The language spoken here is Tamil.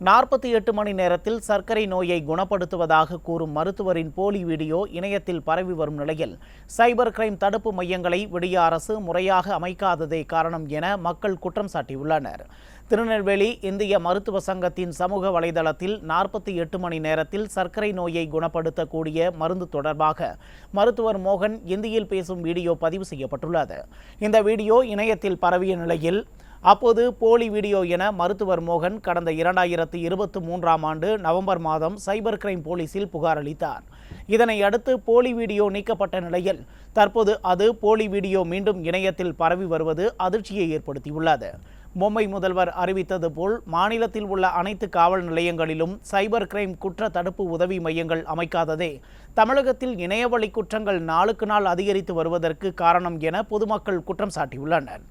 நாற்பத்தி எட்டு மணி நேரத்தில் சர்க்கரை நோயை குணப்படுத்துவதாக கூறும் மருத்துவரின் போலி வீடியோ இணையத்தில் பரவி வரும் நிலையில் சைபர் கிரைம் தடுப்பு மையங்களை விடிய அரசு முறையாக அமைக்காததே காரணம் என மக்கள் குற்றம் சாட்டியுள்ளனர். திருநெல்வேலி இந்திய மருத்துவ சங்கத்தின் சமூக வலைதளத்தில் நாற்பத்தி எட்டு மணி நேரத்தில் சர்க்கரை நோயை குணப்படுத்தக்கூடிய மருந்து தொடர்பாக மருத்துவர் மோகன் இந்தியில் பேசும் வீடியோ பதிவு செய்யப்பட்டுள்ளது. இந்த வீடியோ இணையத்தில் பரவிய நிலையில் அப்போது போலி வீடியோ என மருத்துவர் மோகன் கடந்த இரண்டாயிரத்தி இருபத்தி மூன்றாம் ஆண்டு நவம்பர் மாதம் சைபர் கிரைம் போலீசில் புகார் அளித்தார். இதனை அடுத்து போலி வீடியோ நீக்கப்பட்ட நிலையில் தற்போது அது போலி வீடியோ மீண்டும் இணையத்தில் பரவி வருவது அதிர்ச்சியை ஏற்படுத்தியுள்ளது. மும்பை முதல்வர் அறிவித்தது போல் மாநிலத்தில் உள்ள அனைத்து காவல் நிலையங்களிலும் சைபர் கிரைம் குற்ற தடுப்பு உதவி மையங்கள் அமைக்காததே தமிழகத்தில் இணையவழி குற்றங்கள் நாளுக்கு நாள் அதிகரித்து வருவதற்கு காரணம் என பொதுமக்கள் குற்றம் சாட்டியுள்ளனர்.